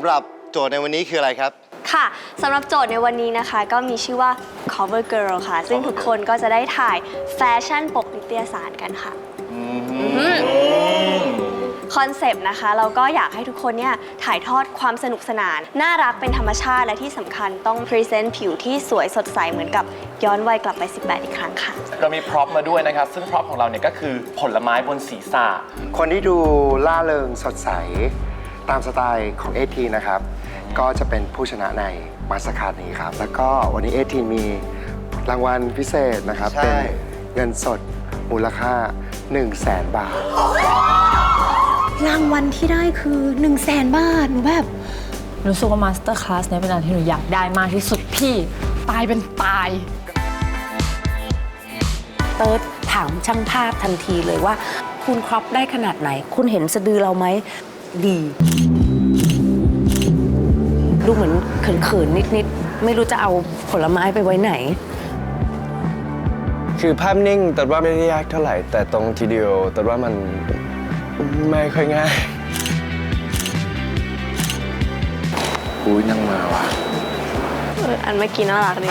ำหรับโจทย์ในวันนี้คืออะไรครับ ค่ะสำหรับโจทย์ในวันนี้นะคะ ก็มีชื่อว่า cover girl ค่ะ ซึ่งทุกคนก็จะได้ถ่ายแฟชั่นปกนิตยสารกันค่ะคอนเซปต์นะคะ เราก็อยากให้ทุกคนเนี่ยถ่ายทอดความสนุกสนาน น่ารักเป็นธรรมชาติและที่สำคัญต้องพรีเซนต์ผิวที่สวยสดใสเหมือนกับย้อนวัยกลับไป 18 อีกครั้งค่ะ เรามีพร็อพมาด้วยนะครับ ซึ่งพร็อพของเราเนี่ยก็คือผลไม้บนศีรษะคนที่ดูล่าเริงสดใส ตามสไตล์ของเอทีนะครับ ก็จะเป็นผู้ชนะในมาสคาร์นี้ครับ แล้วก็วันนี้เอทีมีรางวัลพิเศษนะครับ ใช่ เป็นเงินสดมูลค่า 1 0 0 0 0แสนบาท รางวัลที่ได้คือ1 0 0 0 0แสนบาท หนูแบบ รู้สึกว่ามาสเตอร์คลาสเนี่ยเป็นอะไรที่หนูอยากได้มากที่สุดพี่ ตายเป็นตาย เติร์ดถามช่างภาพทันทีเลยว่า คุณครอปได้ขนาดไหน คุณเห็นสะดือเราไหม ดี ดูเหมือนเขินๆ นิดๆ ไม่รู้จะเอาผลไม้ไปไว้ไหน คือภาพนิ่งแต่ว่าไม่ได้ยากเท่าไหร่ แต่ตรงทีเดียวแต่ว่ามันไม่ค่อยง่ายอุ้ยนั่งมาว่ะเอออันเมื่อกี้น่ารักดี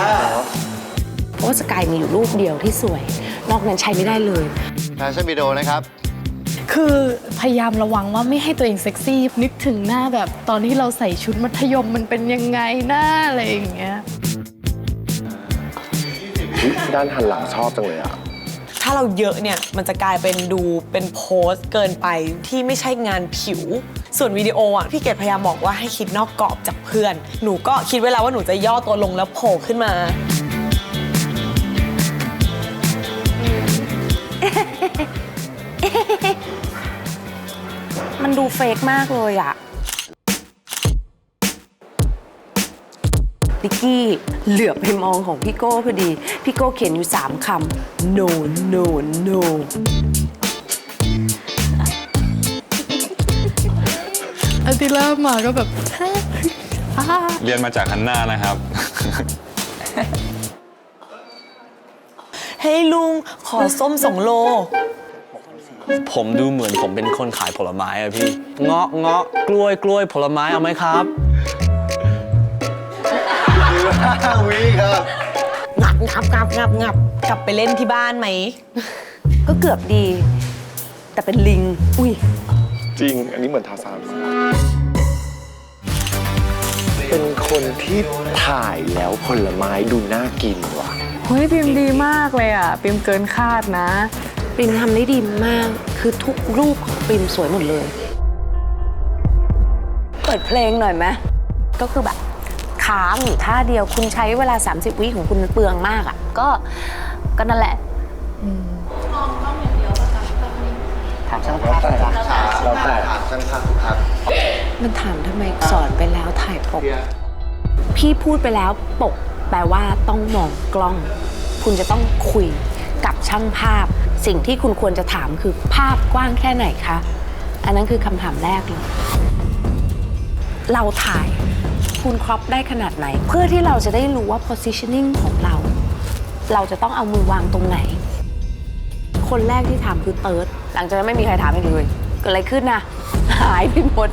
เพราะว่าสกายมีอยู่รูปเดียวที่สวย นอกนั้นใช้ไม่ได้เลยแฟชั่นวิดีโอนะครับ คือพยายามระวังว่าไม่ให้ตัวเองเซ็กซี่ นึกถึงหน้าแบบตอนที่เราใส่ชุดมัธยมมันเป็นยังไงหน้าอะไรอย่างเงี้ยด้านหันหลังชอบจังเลยอะ ถ้าเราเยอะเนี่ย มันจะกลายเป็นดูเป็นโพสต์เกินไปที่ไม่ใช่งานผิว ส่วนวิดีโออะ พี่เกดพยายามบอกว่าให้คิดนอกกรอบจากเพื่อน หนูก็คิดไว้แล้วว่าหนูจะย่อตัวลงแล้วโผล่ขึ้นมา มันดูเฟกมากเลยอะนิกกี้เหลือบไปมองของพี่โก้พอดี พี่โก้เขียนอยู่3คำ no no no อันที่เริ่มมาก็แบบ เรียนมาจากฮันน่านะครับเฮ้ยลุงขอส้มสองโล ผมดูเหมือนผมเป็นคนขายผลไม้อะพี่ เงาะเงาะกล้วยกล้วยผลไม้เอาไหมครับวิครับ งับงับงับงับงับกลับไปเล่นที่บ้านไหม ก็เกือบดี แต่เป็นลิง อุ้ย จริง อันนี้เหมือนทาซานมากเป็นคนที่ถ่ายแล้วผลไม้ดูน่ากินว่ะ เฮ้ยพิมพ์ดีมากเลยอะ พิมพ์เกินคาดนะ ปิมทำได้ดีมาก คือทุกรูปของปิมสวยหมดเลย เปิดเพลงหน่อยไหมก็คือแบบค้างอยู่ท่าเดียวคุณใช้เวลา 30 วิของคุณเปลืองมากอะ่ะ ก็ก็นั่นแหละถามช่างภาพแล้วแต่แล้วแต่ถามช่างภาพครับ มันถามทำไมสอนไปแล้วถ่ายปก พี่พูดไปแล้วปก แปลว่าต้องมองกล้อง คุณจะต้องคุย กับช่างภาพ สิ่งที่คุณควรจะถามคือภาพกว้างแค่ไหนคะ อันนั้นคือคำถามแรกเลย เราถ่ายคุณครอปได้ขนาดไหน เพื่อที่เราจะได้รู้ว่า positioning ของเรา เราจะต้องเอามือวางตรงไหน คนแรกที่ถามคือเติร์ดหลังจากนั้นไม่มีใครถามอีกเลยเกิดอะไรขึ้นนะหายไปหมด